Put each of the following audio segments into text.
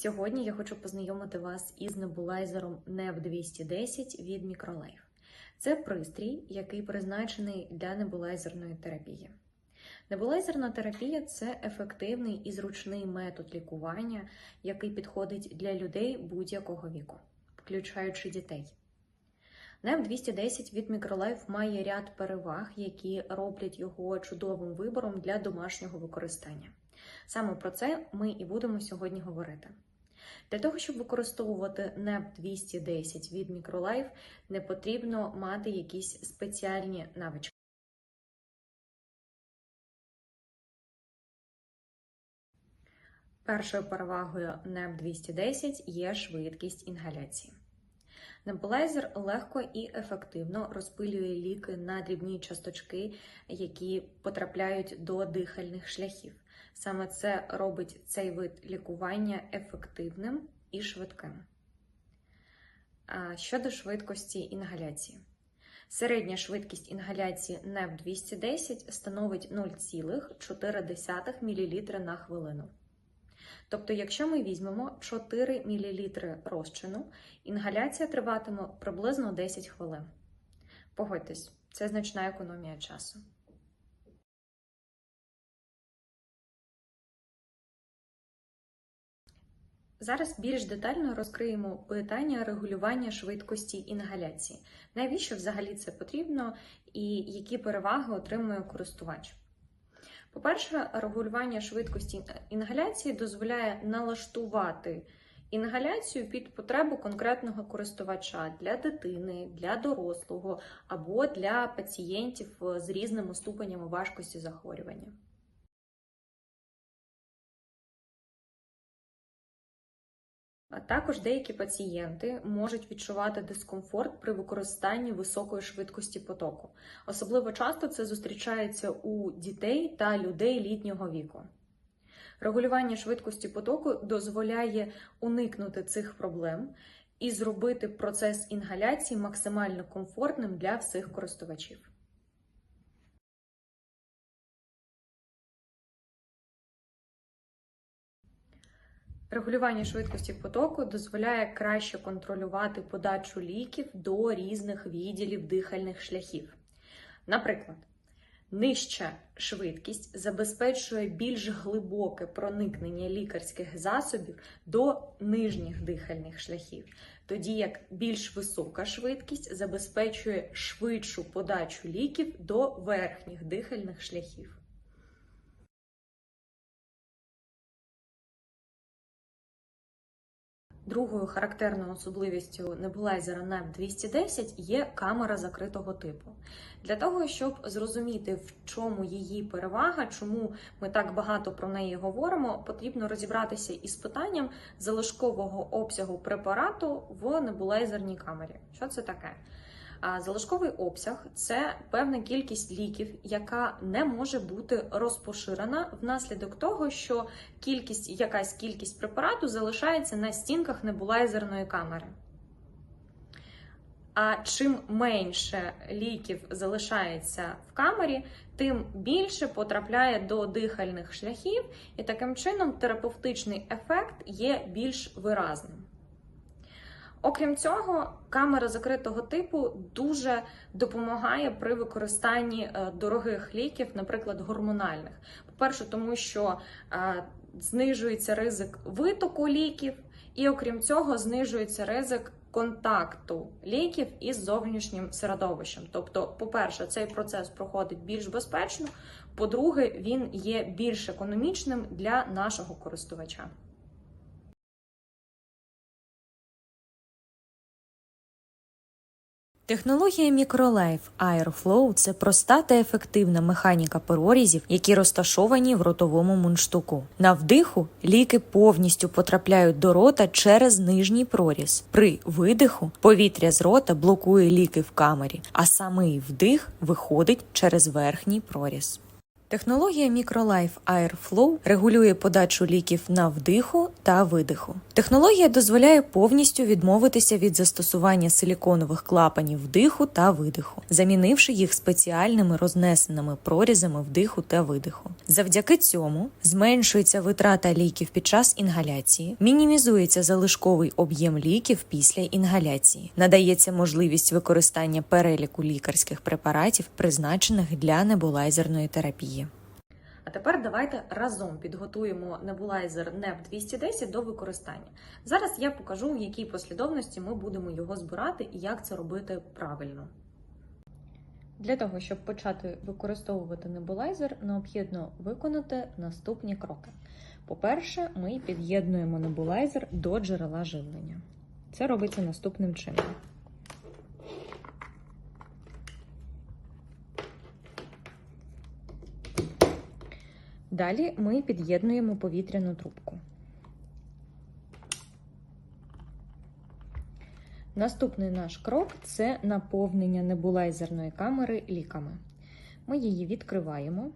Сьогодні я хочу познайомити вас із небулайзером NEB 210 від Microlife. Це пристрій, який призначений для небулайзерної терапії. Небулайзерна терапія це ефективний і зручний метод лікування, який підходить для людей будь-якого віку, включаючи дітей. NEB 210 від Microlife має ряд переваг, які роблять його чудовим вибором для домашнього використання. Саме про це ми і будемо сьогодні говорити. Для того, щоб використовувати NEB 210 від Microlife, не потрібно мати якісь спеціальні навички. Першою перевагою NEB 210 є швидкість інгаляції. Небулайзер легко і ефективно розпилює ліки на дрібні часточки, які потрапляють до дихальних шляхів. Саме це робить цей вид лікування ефективним і швидким. Щодо швидкості інгаляції. Середня швидкість інгаляції NEB 210 становить 0,4 мл на хвилину. Тобто, якщо ми візьмемо 4 мл розчину, інгаляція триватиме приблизно 10 хвилин. Погодьтесь, це значна економія часу. Зараз більш детально розкриємо питання регулювання швидкості інгаляції. Навіщо взагалі це потрібно і які переваги отримує користувач? По-перше, регулювання швидкості інгаляції дозволяє налаштувати інгаляцію під потребу конкретного користувача для дитини, для дорослого або для пацієнтів з різними ступенями важкості захворювання. Також деякі пацієнти можуть відчувати дискомфорт при використанні високої швидкості потоку. Особливо часто це зустрічається у дітей та людей літнього віку. Регулювання швидкості потоку дозволяє уникнути цих проблем і зробити процес інгаляції максимально комфортним для всіх користувачів. Регулювання швидкості потоку дозволяє краще контролювати подачу ліків до різних відділів дихальних шляхів. Наприклад, нижча швидкість забезпечує більш глибоке проникнення лікарських засобів до нижніх дихальних шляхів, тоді як більш висока швидкість забезпечує швидшу подачу ліків до верхніх дихальних шляхів. Другою характерною особливістю небулайзера NEB 210 є камера закритого типу. Для того, щоб зрозуміти, в чому її перевага, чому ми так багато про неї говоримо, потрібно розібратися із питанням залишкового обсягу препарату в небулайзерній камері. Що це таке? Залишковий обсяг це певна кількість ліків, яка не може бути розпоширена внаслідок того, що кількість, якась кількість препарату залишається на стінках небулайзерної камери. А чим менше ліків залишається в камері, тим більше потрапляє до дихальних шляхів, і таким чином терапевтичний ефект є більш виразним. Окрім цього, камера закритого типу дуже допомагає при використанні е, дорогих ліків, наприклад, гормональних. По-перше, тому що е, знижується ризик витоку ліків, і окрім цього, знижується ризик контакту ліків із зовнішнім середовищем. Тобто, по-перше, цей процес проходить більш безпечно, по-друге, він є більш економічним для нашого користувача. Технологія Microlife Airflow – це проста та ефективна механіка прорізів, які розташовані в ротовому мундштуку. На вдиху ліки повністю потрапляють до рота через нижній проріз. При видиху повітря з рота блокує ліки в камері, а самий вдих виходить через верхній проріз. Технологія MicroLife Airflow регулює подачу ліків на вдиху та видиху. Технологія дозволяє повністю відмовитися від застосування силіконових клапанів вдиху та видиху, замінивши їх спеціальними рознесеними прорізами вдиху та видиху. Завдяки цьому зменшується витрата ліків під час інгаляції, мінімізується залишковий об'єм ліків після інгаляції, надається можливість використання переліку лікарських препаратів, призначених для небулайзерної терапії. А тепер давайте разом підготуємо небулайзер NEP 210 до використання. Зараз я покажу, в якій послідовності ми будемо його збирати і як це робити правильно. Для того, щоб почати використовувати небулайзер, необхідно виконати наступні кроки. По-перше, ми під'єднуємо небулайзер до джерела живлення. Це робиться наступним чином. Далі ми під'єднуємо повітряну трубку. Наступний наш крок це наповнення небулайзерної камери ліками. Ми її відкриваємо.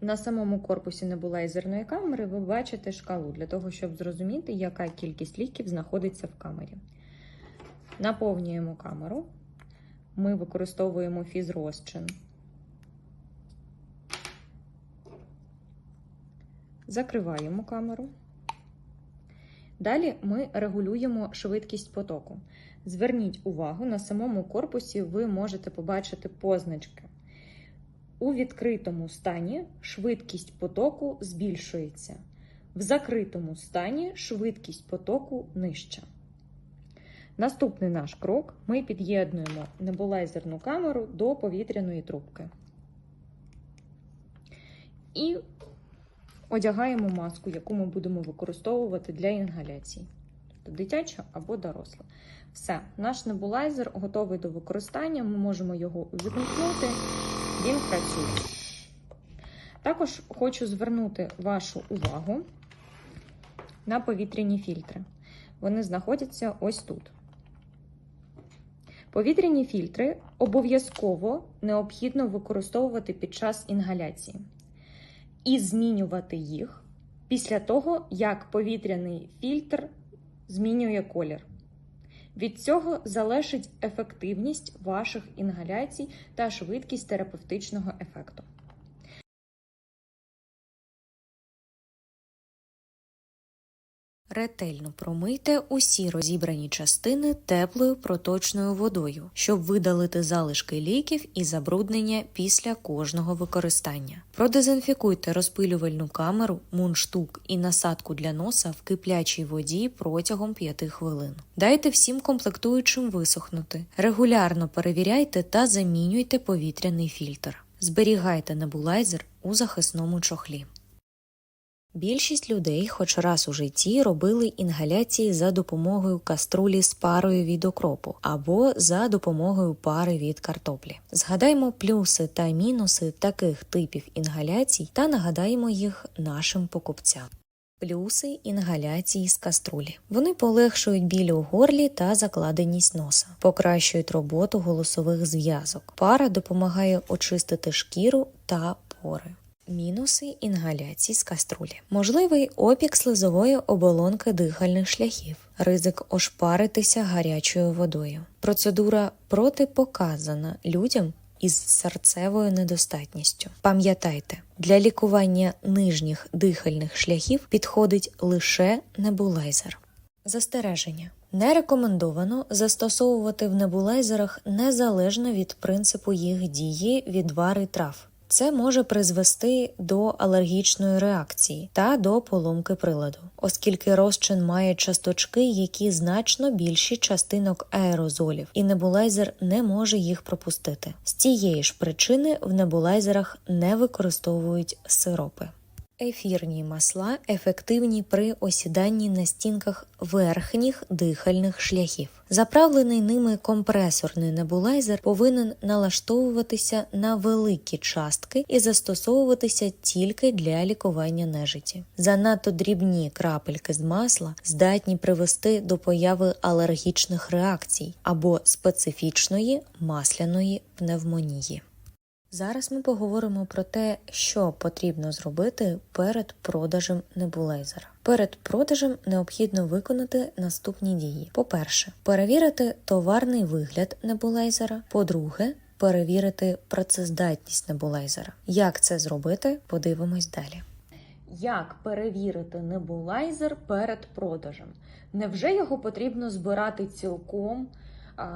На самому корпусі небулайзерної камери ви бачите шкалу для того, щоб зрозуміти, яка кількість ліків знаходиться в камері. Наповнюємо камеру. Ми використовуємо фізрозчин. Закриваємо камеру. Далі ми регулюємо швидкість потоку. Зверніть увагу, на самому корпусі ви можете побачити позначки. У відкритому стані швидкість потоку збільшується. В закритому стані швидкість потоку нижча. Наступний наш крок: ми під'єднуємо небулайзерну камеру до повітряної трубки. І одягаємо маску, яку ми будемо використовувати для інгаляції, тобто дитяча або доросла. Все, наш небулайзер готовий до використання. Ми можемо його увімкнути, він працює. Також хочу звернути вашу увагу на повітряні фільтри. Вони знаходяться ось тут. Повітряні фільтри обов'язково необхідно використовувати під час інгаляції і змінювати їх після того, як повітряний фільтр змінює колір. Від цього залежить ефективність ваших інгаляцій та швидкість терапевтичного ефекту. Ретельно промийте усі розібрані частини теплою проточною водою, щоб видалити залишки ліків і забруднення після кожного використання. Продезінфікуйте розпилювальну камеру, мундштук і насадку для носа в киплячій воді протягом 5 хвилин. Дайте всім комплектуючим висохнути. Регулярно перевіряйте та замінюйте повітряний фільтр. Зберігайте небулайзер у захисному чохлі. Більшість людей хоч раз у житті робили інгаляції за допомогою каструлі з парою від окропу або за допомогою пари від картоплі. Згадаймо плюси та мінуси таких типів інгаляцій та нагадаємо їх нашим покупцям. Плюси інгаляції з каструлі. Вони полегшують біль у горлі та закладеність носа, покращують роботу голосових зв'язок. Пара допомагає очистити шкіру та пори. Мінуси інгаляції з каструлі. Можливий опік слизової оболонки дихальних шляхів, ризик ошпаритися гарячою водою. Процедура протипоказана людям із серцевою недостатністю. Пам'ятайте, для лікування нижніх дихальних шляхів підходить лише небулайзер. Застереження. Не рекомендовано застосовувати в небулайзерах незалежно від принципу їх дії відвари трав. Це може призвести до алергічної реакції та до поломки приладу, оскільки розчин має часточки, які значно більші частинок аерозолів, і небулайзер не може їх пропустити. З цієї ж причини в небулайзерах не використовують сиропи. Ефірні масла ефективні при осіданні на стінках верхніх дихальних шляхів. Заправлений ними компресорний небулайзер повинен налаштовуватися на великі частки і застосовуватися тільки для лікування нежиті. Занадто дрібні крапельки з масла здатні привести до появи алергічних реакцій або специфічної масляної пневмонії. Зараз ми поговоримо про те, що потрібно зробити перед продажем небулайзера. Перед продажем необхідно виконати наступні дії: по-перше, перевірити товарний вигляд небулайзера. По-друге, перевірити працездатність небулайзера. Як це зробити? Подивимось далі. Як перевірити небулайзер перед продажем? Невже його потрібно збирати цілком,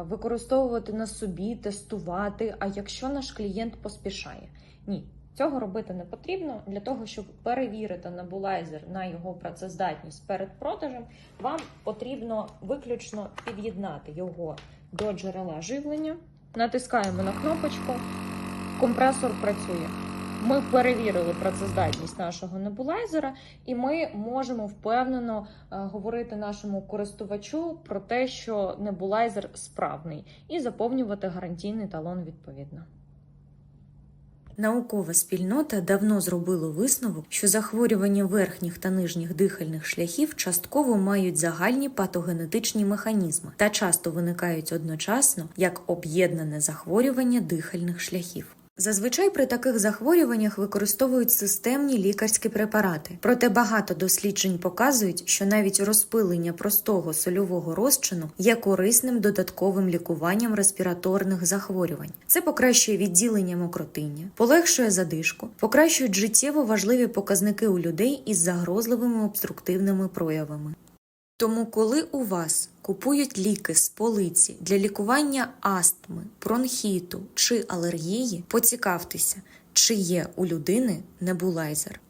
використовувати на собі, тестувати? А якщо наш клієнт поспішає? Ні, цього робити не потрібно. Для того, щоб перевірити небулайзер на його працездатність перед продажем, вам потрібно виключно під'єднати його до джерела живлення. Натискаємо на кнопочку, компресор працює. Ми перевірили працездатність нашого небулайзера, і ми можемо впевнено е, говорити нашому користувачу про те, що небулайзер справний, і заповнювати гарантійний талон відповідно. Наукова спільнота давно зробила висновок, що захворювання верхніх та нижніх дихальних шляхів частково мають загальні патогенетичні механізми та часто виникають одночасно як об'єднане захворювання дихальних шляхів. Зазвичай при таких захворюваннях використовують системні лікарські препарати, проте багато досліджень показують, що навіть розпилення простого сольового розчину є корисним додатковим лікуванням респіраторних захворювань. Це покращує відділення мокротиння, полегшує задишку, покращують життєво важливі показники у людей із загрозливими обструктивними проявами. Тому, коли у вас купують ліки з полиці для лікування астми, бронхіту чи алергії, поцікавтеся, чи є у людини небулайзер.